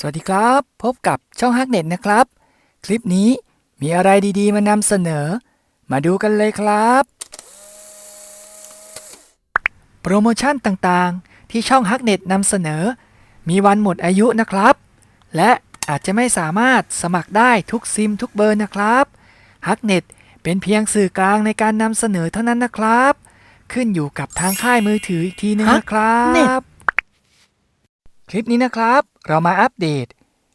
สวัสดีครับ พบกับช่องฮักเน็ตนะครับ คลิปนี้มีอะไรดีๆ มานำเสนอ มาดูกันเลยครับ โปรโมชั่นต่างๆ ที่ช่องฮักเน็ตนำเสนอ มีวันหมดอายุนะครับ และอาจจะไม่สามารถสมัครได้ทุกซิมทุกเบอร์นะครับฮักเน็ตเป็นเพียงสื่อกลางในการนำเสนอเท่านั้นนะครับ ขึ้นอยู่กับทางค่ายมือถืออีกทีนึงนะครับ คลิปนี้นะครับ เรามาอัปเดต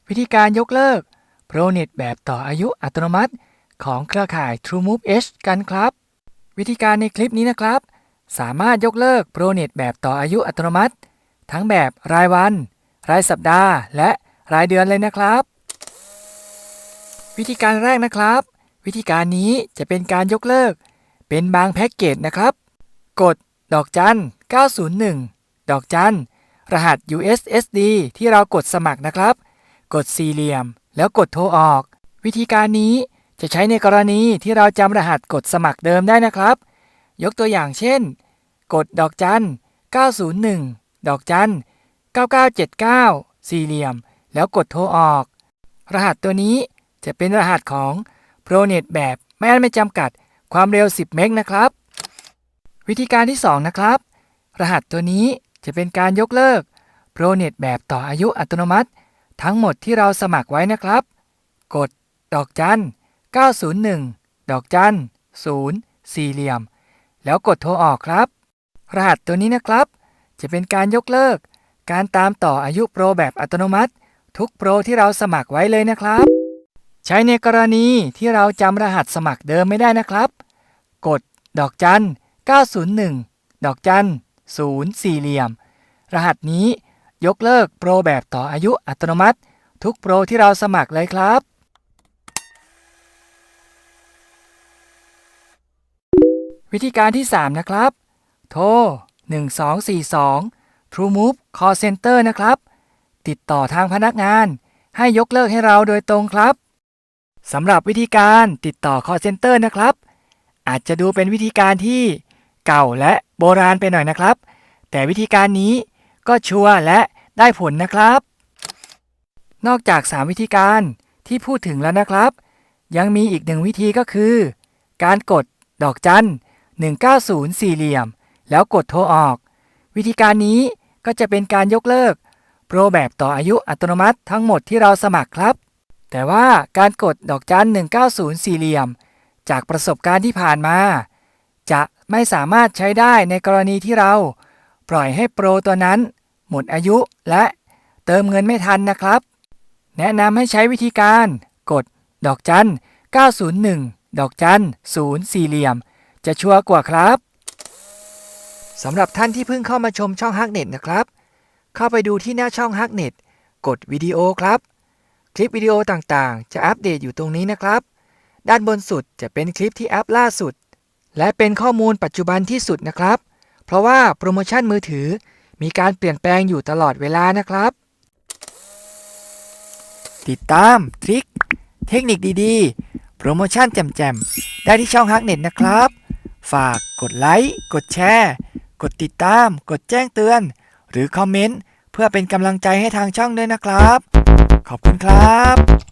วิธีการยกเลิก ProNet แบบต่ออายุอัตโนมัติ ของเครือข่าย TrueMove H กันครับ วิธีการในคลิปนี้นะครับ สามารถยกเลิก ProNet แบบต่ออายุอัตโนมัติ ทั้งแบบรายวัน รายสัปดาห์ และรายเดือนเลยนะครับ วิธีการแรกนะครับ วิธีการนี้จะเป็นการยกเลิก เป็นบางแพ็กเกจนะครับ กดดอกจัน 901 ดอกจัน รหัส USSD ที่เรากดสมัครนะครับ กดสี่เหลี่ยม แล้วกดโทรออก วิธีการนี้จะใช้ในกรณีที่เราจำรหัสกดสมัครเดิมได้นะครับ ยกตัวอย่างเช่น กดดอกจัน 901 ดอกจัน 9979 สี่เหลี่ยม แล้วกดโทรออก รหัสตัวนี้จะเป็นรหัสของ ProNet แบบไม่อันไม่จำกัดความเร็ว 10 เมกนะครับ วิธีการที่ 2 นะครับ รหัสตัวนี้ จะเป็นการยกเลิก ProNet แบบต่ออายุอัตโนมัติ ทั้งหมดที่เราสมัครไว้นะครับ กด ดอกจัน 901 ดอกจัน 0 สี่เหลี่ยม แล้วกดโทรออกครับ รหัสตัวนี้นะครับ จะเป็นการยกเลิก การตามต่ออายุโปรแบบอัตโนมัติ ทุกโปรที่เราสมัครไว้เลยนะครับ ใช้ในกรณีที่เราจำรหัสสมัครเดิมไม่ได้นะครับ กด ดอกจัน 901 ดอกจัน 0สี่เหลี่ยม รหัสนี้ยกเลิกโปรแบบต่ออายุอัตโนมัติ ทุกโปรที่เราสมัครเลยครับ วิธีการที่ 3 นะครับ โทร 1242 TrueMove Call Center นะครับ ติดต่อทางพนักงาน ให้ยกเลิกให้เราโดยตรงครับสำหรับวิธีการติดต่อ Call Center นะครับ อาจจะดูเป็นวิธีการที่ เก่าและโบราณไปหน่อยนะครับ แต่วิธีการนี้ก็ชัวร์และได้ผลนะครับ นอกจาก 3 วิธีการที่พูดถึงแล้วนะครับ ยังมีอีกหนึ่งวิธีก็คือ การกดดอกจัน190 สี่เหลี่ยม แล้วกดโทรออก วิธีการนี้ก็จะเป็นการยกเลิก โปรแบบต่ออายุอัตโนมัติทั้งหมดที่เราสมัครครับ แต่ว่าการกดดอกจัน190 สี่เหลี่ยม จากประสบการณ์ที่ผ่านมา ไม่สามารถใช้ได้ในกรณีที่เรา ปล่อยให้โปรตัวนั้น หมดอายุและเติมเงินไม่ทันนะครับ แนะนำให้ใช้วิธีการ กด ดอกจัน 901 ดอกจัน0สี่เหลี่ยม จะชัวร์กว่าครับสำหรับท่านที่เพิ่งเข้ามาชมช่องฮักเน็ตนะครับ เข้าไปดูที่หน้าช่องฮักเน็ตกดวิดีโอครับ คลิปวิดีโอต่างๆ จะอัปเดตอยู่ตรงนี้นะครับ ด้านบนสุดจะเป็นคลิปที่อัพล่าสุด และเป็นข้อมูลปัจจุบันที่สุดนะครับ เพราะว่าโปรโมชั่นมือถือมีการเปลี่ยนแปลงอยู่ตลอดเวลานะครับ ติดตามทริคเทคนิคดีๆ โปรโมชั่นแจ่มๆ ได้ที่ช่องฮักเน็ตนะครับ ฝากกดไลค์ กดแชร์ กดติดตาม กดแจ้งเตือน หรือคอมเมนต์ เพื่อเป็นกำลังใจให้ทางช่องด้วยนะครับ ขอบคุณครับ